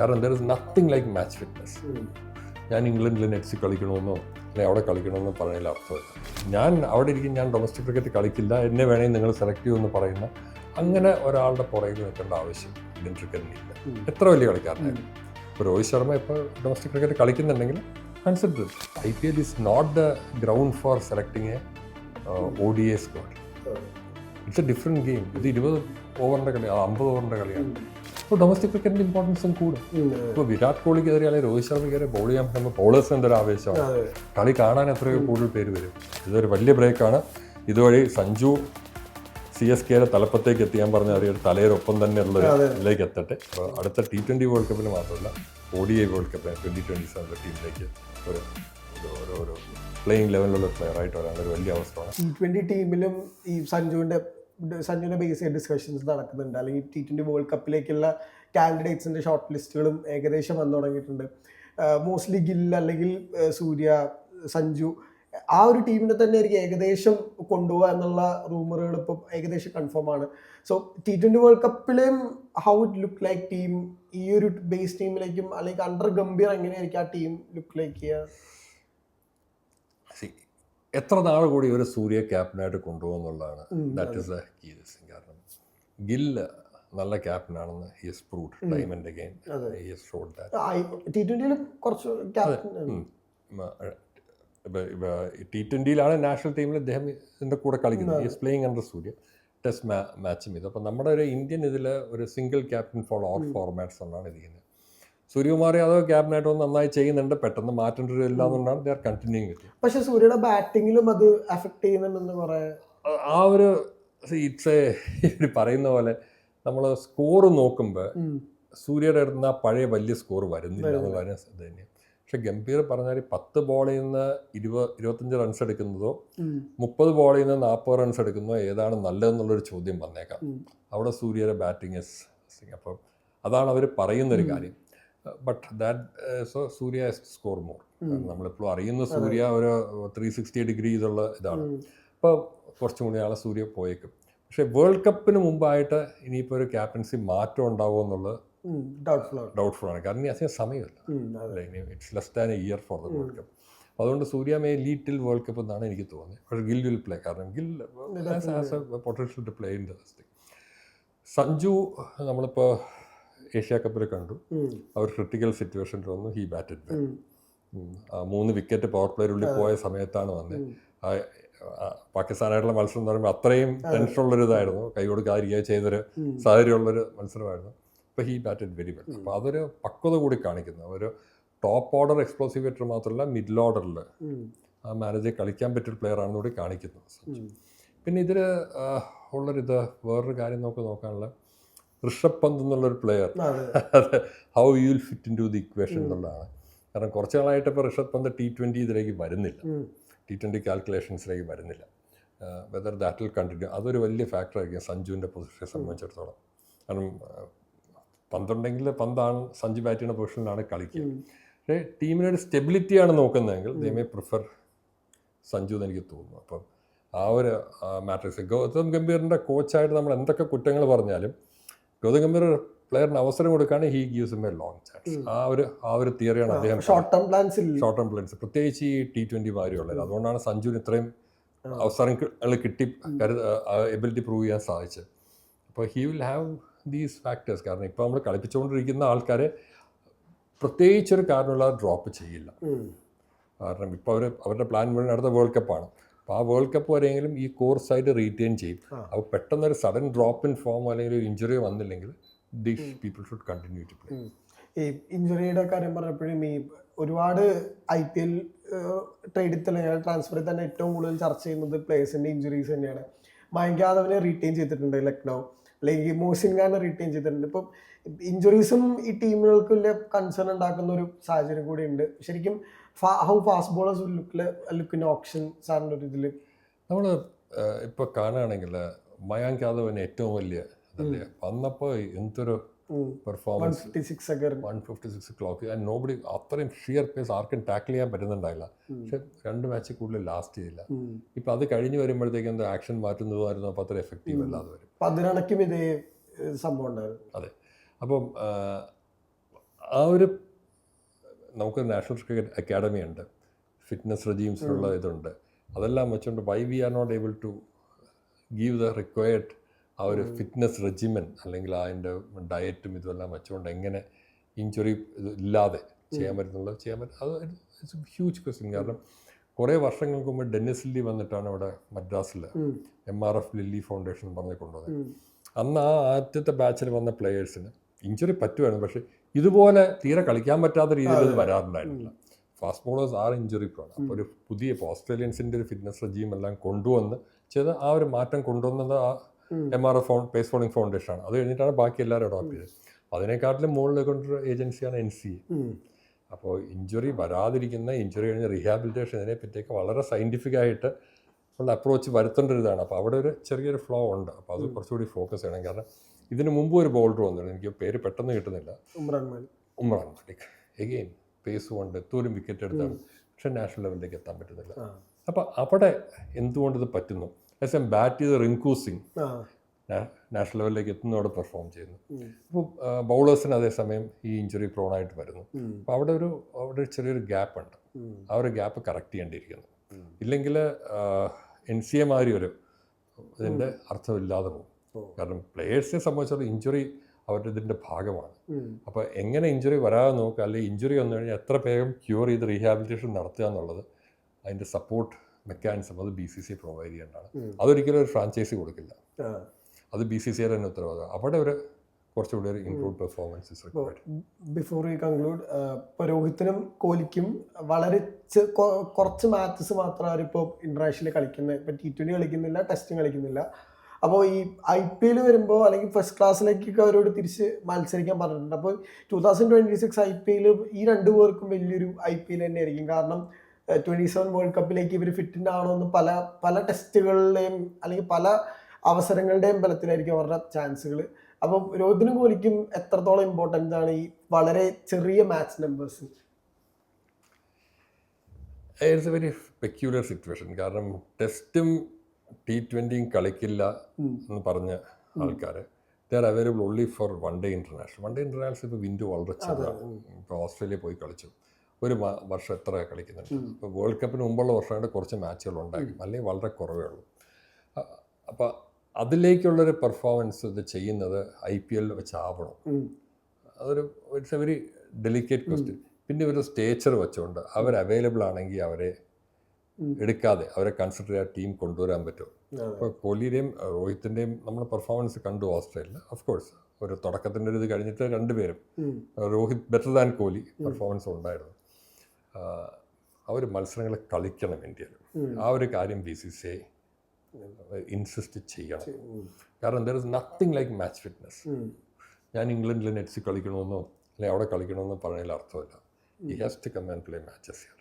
കാരണം there is nothing like match fitness ഞാൻ ഇംഗ്ലണ്ടിൽ നെറ്റ്സിൽ കളിക്കണമെന്നോ അല്ലെങ്കിൽ അവിടെ കളിക്കണമെന്നോ പറയുന്ന അർത്ഥമില്ല. ഞാൻ അവിടെ ഇരിക്കും ഞാൻ ഡൊമസ്റ്റിക് ക്രിക്കറ്റ് കളിക്കില്ല എന്നെ വേണമെങ്കിൽ നിങ്ങൾ സെലക്ട് ചെയ്യുമെന്ന് പറയുന്ന അങ്ങനെ ഒരാളുടെ പുറകിൽ നിൽക്കേണ്ട ആവശ്യം ഇന്ത്യൻ ക്രിക്കറ്റിനില്ല എത്ര വലിയ കളിക്കാരനായിരുന്നു ഇപ്പോൾ രോഹിത് ശർമ്മ ഇപ്പോൾ domestic cricket കളിക്കുന്നുണ്ടെങ്കിൽ consider I P L is not the ground for selecting a O D I squad it's a different game ഇത് ഇരുപത് ഓവറിന്റെ കളി അമ്പത് ഓവറിന്റെ കളിയാണ്. അപ്പോൾ ഡൊമസ്റ്റിക് ക്രിക്കറ്റിന്റെ ഇമ്പോർട്ടൻസും കൂടും. ഇപ്പോൾ വിരാട് കോഹ്ലിക്കെതിരെ അല്ലെങ്കിൽ രോഹിത് ശർമ്മയ്ക്കെതിരെ ബോൾ ചെയ്യാൻ പറ്റുമ്പോൾ ബോളേഴ്സിന് എന്തൊരു ആവേശമാണ്. കളി കാണാൻ എത്രയോ കൂടുതൽ പേര് വരും. ഇതൊരു വലിയ ബ്രേക്കാണ് ഇതുവഴി സഞ്ജു സി എസ് കെയുടെ തലപ്പത്തേക്ക് എത്തിയാൻ പറഞ്ഞ അറിയൊരു തലയിലൊപ്പം തന്നെ ഉള്ള ഇതിലേക്ക് എത്തട്ടെ. അപ്പോൾ അടുത്ത ടി ട്വന്റി വേൾഡ് കപ്പിന് മാത്രമല്ല ഒ ഡി ഐ വേൾഡ് കപ്പിന് ട്വന്റി ട്വന്റി സെവൻ ടീമിലേക്ക് ഒരു ഒരു പ്ലേയിങ് ലെവലിലുള്ള പ്ലെയർ ആയിട്ട് വരാൻ ഒരു വലിയ അവസ്ഥയാണ് ടി ട്വന്റി ടീമിലും ഈ സഞ്ജുവിന്റെ സഞ്ജുവിന്റെ ബേസ് ചെയ്ത് ഡിസ്കഷൻസ് നടക്കുന്നുണ്ട്. അല്ലെങ്കിൽ ടി ട്വന്റി വേൾഡ് കപ്പിലേക്കുള്ള കാൻഡിഡേറ്റ്സിന്റെ ഷോർട്ട് ലിസ്റ്റുകളും ഏകദേശം വന്നു തുടങ്ങിയിട്ടുണ്ട്. മോസ്റ്റ്ലി ഗിൽ അല്ലെങ്കിൽ സൂര്യ സഞ്ജു ആ ഒരു ടീമിനെ തന്നെ ആയിരിക്കും ഏകദേശം കൊണ്ടുപോകുക എന്നുള്ള റൂമറുകൾ ഇപ്പം ഏകദേശം കൺഫേം ആണ്. So T twenty world കപ്പിലെയും how it look like team ഈ ഒരു ബേസ് ടീമിലേക്കും അല്ലെങ്കിൽ അണ്ടർ ഗംഭീർ എങ്ങനെയായിരിക്കും ആ ടീം ലുക്ക് ലൈക്ക് ചെയ്യുക? എത്ര നാൾ കൂടി ഒരു സൂര്യ ക്യാപ്റ്റനായിട്ട് കൊണ്ടുപോകുന്നുള്ളതാണ് that is the key this thing കാരണം. ഗിൽ നല്ല ക്യാപ്റ്റനാണെന്ന് he has proved time and again he has shown that T ട്വന്റിയിൽ കുറച്ച് ടി ട്വന്റിയിലാണ് നാഷണൽ ടീമിൽ അദ്ദേഹം ഇതിന്റെ കൂടെ കളിക്കുന്നത്. Is playing under Surya. Test മാച്ചും ഇത്. അപ്പം നമ്മുടെ ഒരു ഇന്ത്യൻ ഇതിൽ ഒരു single captain for all formats എന്നാണ് ഇരിക്കുന്നത്. സൂര്യകുമാർ യാദവ് ക്യാപ്റ്റനായിട്ട് ഒന്ന് നന്നായി ചെയ്യുന്നുണ്ട്. പെട്ടെന്ന് മാറ്റേണ്ട ഒരു ഇല്ലാന്നുകൊണ്ടാണ് ദേ ആർ കണ്ടിന്യൂ പക്ഷെ സൂര്യയുടെ ബാറ്റിങ്ങിലും അത് അഫക്ട് ചെയ്യുന്നുണ്ടെന്ന് കുറെ ആ ഒരു ഇറ്റ്സ് എ പറയുന്ന പോലെ നമ്മൾ സ്കോർ നോക്കുമ്പോൾ സൂര്യയുടെ അടുത്ത് ആ പഴയ വലിയ സ്കോർ വരുന്നില്ല എന്ന് ഇത് തന്നെയാണ് പക്ഷെ ഗംഭീർ പറഞ്ഞാൽ പത്ത് ബോളിൽ നിന്ന് ഇരുപത് ഇരുപത്തഞ്ച് റൺസ് എടുക്കുന്നതോ മുപ്പത് ബോളിൽ നിന്ന് നാൽപ്പത് റൺസ് എടുക്കുന്നതോ ഏതാണ് നല്ലതെന്നുള്ളൊരു ചോദ്യം വന്നേക്കാം. അവിടെ സൂര്യയുടെ ബാറ്റിംഗ് അപ്പം അതാണ് അവർ പറയുന്നൊരു കാര്യം. But that so Surya score more നമ്മളിപ്പോഴും അറിയുന്ന സൂര്യ ഒരു ത്രീ സിക്സ്റ്റി ഡിഗ്രി ഇതുള്ള ഇതാണ്. അപ്പോൾ കുറച്ചും കൂടി ആളെ സൂര്യ പോയേക്കും. പക്ഷേ വേൾഡ് കപ്പിന് മുമ്പായിട്ട് ഇനിയിപ്പോൾ ഒരു ക്യാപ്റ്റൻസി മാറ്റം ഉണ്ടാവുമോ എന്നുള്ളത് ഡൗട്ട്ഫുൾ ആണ്. ഡൗട്ട്ഫുൾ ആണ്. കാരണം ഇനി അധികം സമയമില്ല. ഇനി it's less than a year for the world cup അപ്പോൾ അതുകൊണ്ട് Surya may lead till world cup എന്നാണ് എനിക്ക് തോന്നുന്നത്. പക്ഷേ ഗിൽ വിൽ പ്ലേ കാരണം Gill has a potential to play in the Sanju നമ്മളിപ്പോൾ ഏഷ്യ കപ്പിൽ കണ്ടു. അവർ ക്രിട്ടിക്കൽ സിറ്റുവേഷനിൽ വന്നു. ഹി ബാറ്റഡ് വെൽ ആ മൂന്ന് വിക്കറ്റ് പവർ പ്ലേയിനുള്ളിൽ പോയ സമയത്താണ് വന്നത് ആ, പാകിസ്ഥാനായിട്ടുള്ള മത്സരം എന്ന് പറയുമ്പോൾ അത്രയും ടെൻഷനുള്ളൊരു ഇതായിരുന്നു. കൈ കൊടുക്കാതിരിക്കുക ചെയ്തൊരു. സാഹചര്യമുള്ളൊരു മത്സരമായിരുന്നു. അപ്പോൾ ഹി ബാറ്റഡ് വെരി വെൽ അപ്പോൾ അതൊരു പക്വത കൂടി കാണിക്കുന്നു. ഒരു ടോപ്പ് ഓർഡർ എക്സ്പ്ലോസീവ് ഹിറ്റർ മാത്രമല്ല മിഡിൽ ഓർഡറിൽ ആ മാനേജർ കളിക്കാൻ പറ്റിയ പ്ലെയർ ആണെന്ന് കൂടി കാണിക്കുന്നു. പിന്നെ ഇതിൽ ഉള്ളൊരിത് വേറൊരു കാര്യം നമുക്ക് നോക്കാനുള്ള ഋഷഭ് പന്ത് എന്നുള്ളൊരു പ്ലെയർ അത്. How you will fit in to the equation എന്നുള്ളതാണ്. കാരണം കുറച്ച് നാളായിട്ട് ഇപ്പോൾ ഋഷഭ് പന്ത് ടി ട്വന്റി ഇതിലേക്ക് വരുന്നില്ല. ടി ട്വന്റി കാൽക്കുലേഷൻസിലേക്ക് വരുന്നില്ല. വെദർ ദാറ്റ് വിൽ കണ്ടിന്യൂ അതൊരു വലിയ ഫാക്ടറായിരിക്കും സഞ്ജുവിന്റെ പൊസിഷനെ സംബന്ധിച്ചിടത്തോളം. കാരണം പന്തുണ്ടെങ്കിൽ പന്താണ് സഞ്ജു ബാറ്റ് ചെയ്യുന്ന പൊസിഷനിലാണ് കളിക്കുക. പക്ഷേ ടീമിനൊരു സ്റ്റെബിലിറ്റിയാണ് നോക്കുന്നതെങ്കിൽ ദേ മേ പ്രിഫർ സഞ്ജു എന്ന് എനിക്ക് തോന്നുന്നു. അപ്പം ആ ഒരു മാട്രിക്സ് ഗൗതം ഗംഭീറിന്റെ കോച്ചായിട്ട് നമ്മൾ എന്തൊക്കെ കുറ്റങ്ങൾ പറഞ്ഞാലും ഗൗതം ഗംഭീർ പ്ലെയറിന് അവസരം കൊടുക്കുകയാണെങ്കിൽ he gives a long chance ആ ഒരു ആ ഒരു തിയറിയാണ് അദ്ദേഹം short term plans short term plans പ്രത്യേകിച്ച് ഈ ടി ട്വന്റി മാരിയുള്ളത് അതുകൊണ്ടാണ് സഞ്ജുവിന് ഇത്രയും അവസരങ്ങൾ കിട്ടി എബിലിറ്റി പ്രൂവ് ചെയ്യാൻ സാധിച്ചത്. അപ്പോൾ he will have these factors കാരണം ഇപ്പോൾ നമ്മൾ കളിപ്പിച്ചുകൊണ്ടിരിക്കുന്ന ആൾക്കാരെ പ്രത്യേകിച്ചൊരു കാരണമുള്ള ഡ്രോപ്പ് ചെയ്യില്ല. കാരണം ഇപ്പോൾ അവർ അവരുടെ പ്ലാൻ മുഴുവൻ അടുത്ത വേൾഡ് കപ്പാണ് അപ്പോൾ ആ വേൾഡ് കപ്പ് വരെയെങ്കിലും ഈ കോഴ്സായിട്ട് റീറ്റെയിൻ ചെയ്യും. അപ്പോൾ പെട്ടെന്നൊരു സഡൻ ഡ്രോപ്പ് ഇൻ ഫോം അല്ലെങ്കിൽ ഒരു ഇഞ്ചുറി വന്നില്ലെങ്കിൽ these people should continue to play. ഈ ഇഞ്ചുറിയുടെ കാര്യം പറഞ്ഞപ്പോഴും ഈ ഒരുപാട് ഐ പി എൽ ട്രേഡിൽ തന്നെ ട്രാൻസ്ഫറിൽ തന്നെ ഏറ്റവും കൂടുതൽ ചർച്ച ചെയ്യുന്നത് പ്ലേയേഴ്സിന്റെ ഇഞ്ചുറീസ് തന്നെയാണ്. മയങ്ക് യാദവിനെ റീറ്റെയിൻ ചെയ്തിട്ടുണ്ട് ലക്നൗ. അല്ലെങ്കിൽ മോസിൻ ഖാനെ റീറ്റെയിൻ ചെയ്തിട്ടുണ്ട്. ഇപ്പം ഇഞ്ചുറീസും ഈ ടീമുകൾക്ക് വലിയ കൺസേൺ ഉണ്ടാക്കുന്ന ഒരു സാഹചര്യം കൂടി ഉണ്ട് ശരിക്കും how fast bowlers look look in option സാറിന്റെ ഒരു ഇതിൽ നമ്മൾ ഇപ്പോൾ കാണുകയാണെങ്കിൽ മയാങ്ക് യാദവിന് ഏറ്റവും വലിയ ഇതല്ലേ വന്നപ്പോൾ എന്തൊരു performance one fifty six clock and nobody അത്രയും ഷിയർ പേസ് ആർക്കും ടാക്കിൾ ചെയ്യാൻ പറ്റുന്നുണ്ടായില്ല. പക്ഷെ രണ്ട് മാച്ച് കൂടുതൽ ലാസ്റ്റ് ചെയ്യില്ല ഇപ്പം അത് കഴിഞ്ഞ് വരുമ്പോഴത്തേക്കും എന്താ ആക്ഷൻ മാറ്റുന്നതായിരുന്നു അപ്പോൾ അത്ര എഫക്റ്റീവ് അല്ലാതെ വരും. അപ്പം ഇതേ സംഭവം ഉണ്ടായിരുന്നു. അതെ. അപ്പം ആ ഒരു നമുക്ക് നാഷണൽ ക്രിക്കറ്റ് അക്കാഡമി ഉണ്ട്. ഫിറ്റ്നസ് റെജീംസിലുള്ള ഇതുണ്ട്. അതെല്ലാം വെച്ചുകൊണ്ട് why we are not able to give the required ആ ഒരു ഫിറ്റ്നസ് റെജിമൻ അല്ലെങ്കിൽ അതിന്റെ ഡയറ്റും ഇതുമെല്ലാം വെച്ചുകൊണ്ട് എങ്ങനെ ഇഞ്ചുറി ഇല്ലാതെ ചെയ്യാൻ പറ്റുന്നുള്ളത് ചെയ്യാൻ പറ്റും അത് ഇറ്റ്സ് ഹ്യൂജ് ക്വസ്റ്റ്യൻ കാരണം കുറേ വർഷങ്ങൾക്ക് മുമ്പ് ഡെന്നിസ് ലില്ലി വന്നിട്ടാണ് ഇവിടെ മദ്രാസിൽ. M R F Lillee foundation പറഞ്ഞ് കൊണ്ടുവന്നത്. അന്ന് ആ ആദ്യത്തെ ബാച്ചിൽ വന്ന പ്ലെയേഴ്സിന് ഇഞ്ചുറി പറ്റുമായിരുന്നു പക്ഷേ ഇതുപോലെ തീരെ കളിക്കാൻ പറ്റാത്ത രീതിയിൽ ഇത് വരാറുണ്ടായിരുന്നില്ല. Fast bowlers are injury prone അപ്പോൾ ഒരു പുതിയ ഓസ്ട്രേലിയൻസിന്റെ ഒരു ഫിറ്റ്നസ് റെജീം എല്ലാം കൊണ്ടുവന്ന് ചെയ്ത് ആ ഒരു മാറ്റം കൊണ്ടുവന്നത് ആ. എം ആർ എഫ് ഫൗ പേസ് ബോളിംഗ് ഫൗണ്ടേഷനാണ് അത് കഴിഞ്ഞിട്ടാണ് ബാക്കി എല്ലാവരും അഡോപ്റ്റ് ചെയ്തത്. അതിനെക്കാട്ടിലും മുകളിൽ കൊണ്ടൊരു ഏജൻസിയാണ് എൻ സി അപ്പോൾ ഇഞ്ചുറി വരാതിരിക്കുന്ന ഇഞ്ചുറി കഴിഞ്ഞ റീഹാബിലിറ്റേഷൻ ഇതിനെ പറ്റിയൊക്കെ വളരെ സയന്റിഫിക് ആയിട്ട് ഉള്ള അപ്രോച്ച് വരുത്തേണ്ട ഒരു ഇതാണ്. അപ്പോൾ അവിടെ ഒരു ചെറിയൊരു ഫ്ലോ ഉണ്ട്. അപ്പോൾ അത് കുറച്ചുകൂടി ഫോക്കസ് ചെയ്യണം. കാരണം ഇതിന് മുമ്പ് ഒരു ബോൾഡർ വന്നിരുന്നു. എനിക്ക് പേര് പെട്ടെന്ന് കിട്ടുന്നില്ല. ഉമ്രാൻ മാലിക്. ഉമ്രാൻ മാലിക്. എഗെയിൻ പേസ് കൊണ്ട് എത്തോലും വിക്കറ്റ് എടുത്താണ് പക്ഷെ നാഷണൽ ലെവലിലേക്ക് എത്താൻ പറ്റുന്നില്ല. അപ്പോൾ അവിടെ എന്തുകൊണ്ട് ഇത് പറ്റുന്നു? എസ് എം ബാറ്റ് ചെയ്ത് റിങ്കു സിംഗ്. നാഷണൽ ലെവലിലേക്ക് എത്തുന്നതോടെ പെർഫോം ചെയ്യുന്നു. അപ്പോൾ ബൗളേഴ്സിന് അതേസമയം ഈ ഇഞ്ചുറി പ്രോൺ ആയിട്ട് വരുന്നു. അപ്പോൾ അവിടെ ഒരു അവിടെ ചെറിയൊരു ഗ്യാപ്പ് ഉണ്ട്. ആ ഒരു ഗ്യാപ്പ് കറക്റ്റ് ചെയ്യേണ്ടിയിരിക്കുന്നു. ഇല്ലെങ്കിൽ എൻ സി എ മാതിരി ഒരു ഇതിന്റെ അർത്ഥമില്ലാതെ പോകും. കാരണം പ്ലെയേഴ്സിനെ സംബന്ധിച്ചിടത്തോളം ഇഞ്ചുറി അവരുടെ ഇതിന്റെ ഭാഗമാണ്. അപ്പോൾ എങ്ങനെ ഇഞ്ചുറി വരാതെ നോക്കുക അല്ലെങ്കിൽ ഇഞ്ചുറി വന്നു കഴിഞ്ഞാൽ എത്ര വേഗം ക്യൂർ ചെയ്ത് റീഹാബിലിറ്റേഷൻ നടത്തുക എന്നുള്ളത് അതിന്റെ സപ്പോർട്ട് മെക്കാനിസം അത് ബി സി സി പ്രൊവൈഡ് ചെയ്യേണ്ടതാണ്. അതൊരിക്കലും ഒരു ഫ്രാഞ്ചൈസി കൊടുക്കില്ല. അത് ബി സി സി തന്നെ ഉത്തരവാദിത്തം. അവിടെ ഒരു കുറച്ചുകൂടി ഒരു improve performance before we conclude ഇപ്പോൾ രോഹിത്തിനും കോഹ്ലിക്കും വളരെ കുറച്ച് മാച്ചസ് മാത്രം അവരിപ്പോൾ ഇന്റർനാഷണലിൽ കളിക്കുന്നത് ഇപ്പം ടി ട്വന്റി കളിക്കുന്നില്ല ടെസ്റ്റും കളിക്കുന്നില്ല. അപ്പോൾ ഈ ഐ പി എൽ വരുമ്പോൾ അല്ലെങ്കിൽ ഫസ്റ്റ് ക്ലാസ്സിലേക്കൊക്കെ അവരോട് തിരിച്ച് മത്സരിക്കാൻ പറഞ്ഞിട്ടുണ്ട്. അപ്പോൾ two thousand twenty six I P L ഈ രണ്ടു പേർക്കും വലിയൊരു ഐ പി എൽ തന്നെയായിരിക്കും. കാരണം ട്വന്റി സെവൻ വേൾഡ് കപ്പിലേക്ക് ഇവർ ഫിറ്റിന്റെ ആണോ എന്ന് പല പല ടെസ്റ്റുകളുടെയും അല്ലെങ്കിൽ പല അവസരങ്ങളുടെയും ബലത്തിലായിരിക്കും അവരുടെ ചാൻസുകൾ അപ്പം രോഹിതിനും കോഹ്ലിക്കും എത്രത്തോളം ഇമ്പോർട്ടന്റ് ആണ് ഈ വളരെ ചെറിയ match numbers it's a very peculiar situation കാരണം ടെസ്റ്റും ടി ട്വന്റിയും കളിക്കില്ല എന്ന് പറഞ്ഞ ആൾക്കാർ they are available only for one day international one day international ഇപ്പോൾ വിൻഡോ വളരെ ചെറുതാണ് ഇപ്പോൾ ഓസ്ട്രേലിയ പോയി കളിച്ചു. ഒരു വർഷം എത്ര കളിക്കുന്നുണ്ട്? ഇപ്പോൾ വേൾഡ് കപ്പിന് മുമ്പുള്ള വർഷമായിട്ട് കുറച്ച് മാച്ചുകൾ ഉണ്ടാകും അല്ലെങ്കിൽ വളരെ കുറവേ ഉള്ളൂ. അപ്പോൾ അതിലേക്കുള്ളൊരു പെർഫോമൻസ് ഇത് ചെയ്യുന്നത് ഐ പി എൽ വെച്ചാവണം. അതൊരു it's a very delicate question പിന്നെ ഒരു സ്റ്റേച്ചർ വെച്ചുകൊണ്ട് അവർ അവൈലബിൾ ആണെങ്കിൽ അവരെ. എടുക്കാതെ അവരെ കൺസിഡർ ചെയ്യാൻ ടീം കൊണ്ടുവരാൻ പറ്റും അപ്പോൾ ഇപ്പോൾ കോഹ്ലിയുടെയും റോഹിത്തിന്റെയും നമ്മൾ പെർഫോമൻസ് കണ്ടു ഓസ്ട്രേലിയ. ഓഫ് കോഴ്സ് ഒരു തുടക്കത്തിന്റെ ഒരു ഇത് കഴിഞ്ഞിട്ട് രണ്ടുപേരും Rohit better than Kohli performance ഉണ്ടായിരുന്നു. അവർ മത്സരങ്ങൾ കളിക്കണം ഇന്ത്യയിൽ. ആ ഒരു കാര്യം B C C I insist ചെയ്യണം. കാരണം there is nothing like match fitness ഞാൻ ഇംഗ്ലണ്ടിൽ നെറ്റ്സിൽ കളിക്കണമെന്നോ അല്ലെങ്കിൽ അവിടെ കളിക്കണമെന്നോ പറഞ്ഞതിൽ അർത്ഥമില്ല. ഈ has to come and play matches here.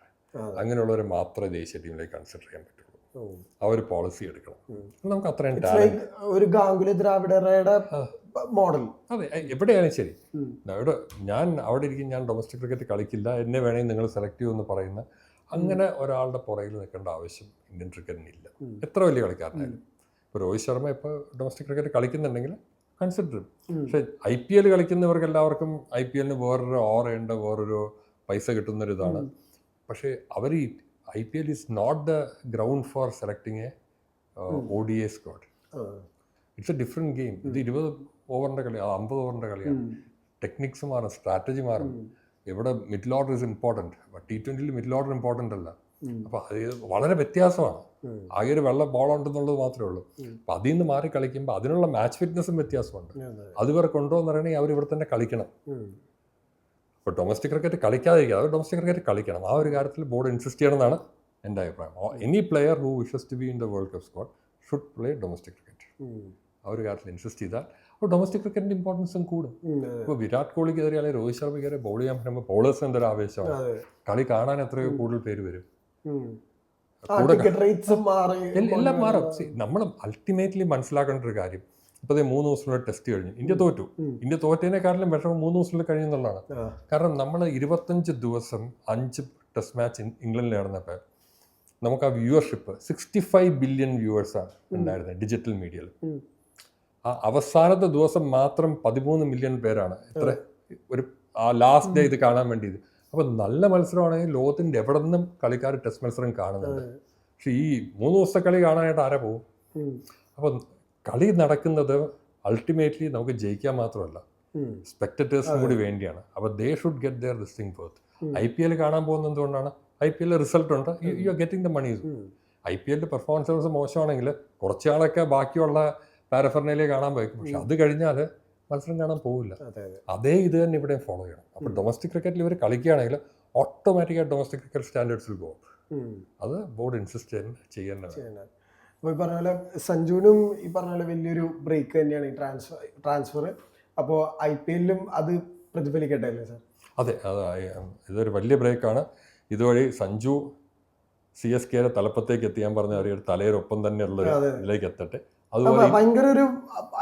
അങ്ങനെയുള്ളവരെ മാത്രമേ ദേശീയ ടീമിലേക്ക് കൺസിഡർ ചെയ്യാൻ പറ്റുള്ളൂ. ആ ഒരു പോളിസി എടുക്കണം. നമുക്ക് അത്രയും ഒരു ഗാംഗുലി ദ്രാവിഡറയുടെ മോഡൽ അതെ എവിടെയാണ് ശരി. അവിടെ ഞാൻ അവിടെ ഇരിക്കും ഞാൻ ഡൊമസ്റ്റിക് ക്രിക്കറ്റ് കളിക്കില്ല. എന്നെ വേണമെങ്കിൽ നിങ്ങൾ സെലക്ട് ചെയ്യുമെന്ന് പറയുന്ന അങ്ങനെ ഒരാളുടെ പുറകിൽ നിൽക്കേണ്ട ആവശ്യം ഇന്ത്യൻ ക്രിക്കറ്റിന് ഇല്ല. എത്ര വലിയ കളിക്കാരനായാലും. ഇപ്പോൾ രോഹിത് ശർമ്മ ഇപ്പോൾ ഡൊമസ്റ്റിക് ക്രിക്കറ്റ് കളിക്കുന്നുണ്ടെങ്കിൽ കൺസിഡർ ചെയ്യും. പക്ഷേ ഐ പി എൽ കളിക്കുന്നവർക്ക് എല്ലാവർക്കും ഐ പി എല്ലിന് വേറൊരു ഓറയുണ്ട് വേറൊരു പൈസ കിട്ടുന്നൊരു ഇതാണ് പക്ഷേ അവർ ഈ I P L is not the ground for selecting a O D I squad it's a different game ഇത് ഇരുപത് ഓവറിന്റെ കളി അമ്പത് ഓവറിന്റെ കളിയാണ്. ടെക്നിക്സ് മാറും സ്ട്രാറ്റജി മാറും. ഇവിടെ middle order is important T ട്വന്റിയിൽ middle order important അല്ല. അപ്പോൾ അത് വളരെ വ്യത്യാസമാണ്. ആകെ ഒരു വെള്ള ബോൾ ഉണ്ടെന്നുള്ളത് മാത്രമേ ഉള്ളൂ. അപ്പം അതിൽ നിന്ന് മാറി കളിക്കുമ്പോൾ അതിനുള്ള മാച്ച് ഫിറ്റ്നസും വ്യത്യാസമുണ്ട്. അതുവരെ ഇവരെ കൊണ്ടുവന്ന് പറയണമെങ്കിൽ അവർ ഇവിടെ തന്നെ കളിക്കണം. ഇപ്പോൾ ഡൊമസ്റ്റിക് ക്രിക്കറ്റ് കളിക്കാതിരിക്കുക. അവർ ഡൊമസ്റ്റിക് ക്രിക്കറ്റ് കളിക്കണം. ആ ഒരു കാര്യത്തിൽ ബോർഡ് ഇൻസിസ്റ്റ് ചെയ്യണമെന്നാണ് എന്റെ അഭിപ്രായം. Any player who wishes to be in the world cup squad should play domestic cricket ആ ഒരു കാര്യത്തിൽ ഇൻസിസ്റ്റ് ചെയ്താൽ അപ്പോൾ ഡൊമസ്റ്റിക് ക്രിക്കറ്റിന്റെ ഇമ്പോർട്ടൻസും കൂടും. ഇപ്പോൾ വിരാട് കോഹ്ലിക്കെതിരെ അല്ലെങ്കിൽ രോഹിത് ശർമ്മയ്ക്കെതിരെ ബോൾ ചെയ്യാൻ പറ്റുമ്പോൾ ബോളേഴ്സിന് എന്തൊരു ആവേശമാണ്. കളി കാണാൻ എത്രയോ കൂടുതൽ പേര് വരും. എല്ലാം മാറും. നമ്മൾ അൾട്ടിമേറ്റ്ലി മനസ്സിലാക്കേണ്ട ഒരു കാര്യം ഇപ്പോൾ മൂന്ന് ദിവസത്തിലുള്ള ടെസ്റ്റ് കഴിഞ്ഞു. ഇന്ത്യ തോറ്റു. ഇന്ത്യ തോറ്റതിനെക്കാട്ടിലും വിഷമം മൂന്ന് ദിവസത്തിൽ കഴിയുന്നുള്ളതാണ് കാരണം നമ്മൾ ഇരുപത്തഞ്ച് ദിവസം അഞ്ച് ടെസ്റ്റ് മാച്ച് ഇംഗ്ലണ്ടിൽ നടന്നപ്പോൾ നമുക്ക് ആ വ്യൂവർഷിപ്പ് സിക്സ്റ്റി ഫൈവ് ബില്യൺ വ്യൂവേഴ്സാണ് ഉണ്ടായിരുന്നത് ഡിജിറ്റൽ മീഡിയയിൽ ആ അവസാനത്തെ ദിവസം മാത്രം പതിമൂന്ന് മില്യൺ പേരാണ്. എത്ര? ഒരു ആ ലാസ്റ്റ് ഡേ ഇത് കാണാൻ വേണ്ടി ഇത് അപ്പോൾ നല്ല മത്സരമാണെങ്കിൽ ലോകത്തിന്റെ എവിടെ നിന്നും കളിക്കാർ ടെസ്റ്റ് മത്സരം കാണുന്നുണ്ട്. പക്ഷേ ഈ മൂന്ന് ദിവസത്തെ കളി കാണാനായിട്ട് ആരാ പോകും. അപ്പം കളി നടക്കുന്നത് അൾട്ടിമേറ്റ്ലി നമുക്ക് ജയിക്കാൻ മാത്രമല്ല. ഉം. സ്പെക്ടേഴ്സിനും കൂടി വേണ്ടിയാണ്. അപ്പോൾ they should get there this thing forth. I P L കാണാൻ പോകുന്നത് എന്തുകൊണ്ടാണ്? ഐ പി എല്ലിൽ റിസൾട്ട് ഉണ്ട്. You are getting the money. I P എല്ലിൽ പെർഫോമൻസ് മോശമാണെങ്കിൽ കുറച്ചാളൊക്കെ ബാക്കിയുള്ള പാരഫർണയിലേ കാണാൻ പോയി പക്ഷെ അത് കഴിഞ്ഞാൽ മത്സരം കാണാൻ പോകില്ല അതെ ഇത് തന്നെ ഇവിടെ ഫോളോ ചെയ്യണം. അപ്പോൾ ഡൊമസ്റ്റിക് ക്രിക്കറ്റിൽ ഇവർ കളിക്കുകയാണെങ്കിൽ ഓട്ടോമാറ്റിക്കായിട്ട് ഡൊമസ്റ്റിക് ക്രിക്കറ്റ് സ്റ്റാൻഡേർഡ്സിൽ പോകും. അത് ബോർഡ് ഇൻസിസ്റ്റ് ചെയ്യാൻ ചെയ്യേണ്ടത് ചെയ്യണം അപ്പോൾ ഈ പറഞ്ഞ പോലെ സഞ്ജുവിനും ഈ പറഞ്ഞ പോലെ വലിയൊരു ബ്രേക്ക് തന്നെയാണ് ഈ ട്രാൻസ്ഫർ ട്രാൻസ്ഫർ അപ്പോൾ ഐ പി എല്ലിലും അത് പ്രതിഫലിക്കട്ടെ അല്ലേ സാർ അതെ അത് ഇതൊരു വലിയ ബ്രേക്കാണ് ഇതുവഴി സഞ്ജു സി എസ് കെയുടെ തലപ്പത്തേക്ക് എത്തിയാൻ പറഞ്ഞ ഒരു തലയിലൊപ്പം തന്നെയുള്ള. ഇതിലേക്ക് എത്തട്ടെ. അതുപോലെ ഭയങ്കര ഒരു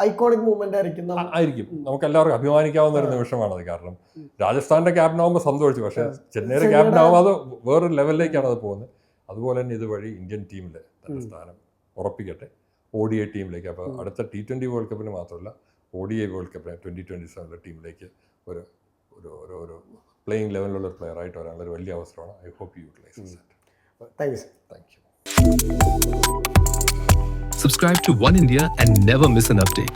ഐക്കോണിക് മൂവ്മെന്റ് ആയിരിക്കും ആയിരിക്കും. നമുക്ക് എല്ലാവർക്കും അഭിമാനിക്കാവുന്ന ഒരു നിമിഷമാണത് കാരണം. രാജസ്ഥാന്റെ ക്യാപ്റ്റനാകുമ്പോൾ സന്തോഷിച്ചു. പക്ഷേ ചെന്നൈയുടെ ക്യാപ്റ്റൻ ആകുമ്പോൾ അത് വേറൊരു ലെവലിലേക്കാണ് അത് പോകുന്നത്. അതുപോലെ തന്നെ ഇതുവഴി ഇന്ത്യൻ ടീമിൽ തന്റെ സ്ഥാനം. ഉറപ്പിക്കട്ടെ. ഒ ഡി എ ടീമിലേക്ക് അപ്പോൾ അടുത്ത ടി ട്വന്റി വേൾഡ് കപ്പിന് മാത്രമല്ല ഒ ഡി എ വേൾഡ് കപ്പിന് ട്വന്റി ട്വന്റി സെവനിലെ ടീമിലേക്ക് ഒരു ഒരു ഒരു ഒരു പ്ലേയിങ് ലെവലിലുള്ള ഒരു പ്ലെയർ ആയിട്ട് വരാനുള്ള ഒരു വലിയ അവസരമാണ്. I hope you utilise thank you sir thank you Subscribe to One India and never miss an update.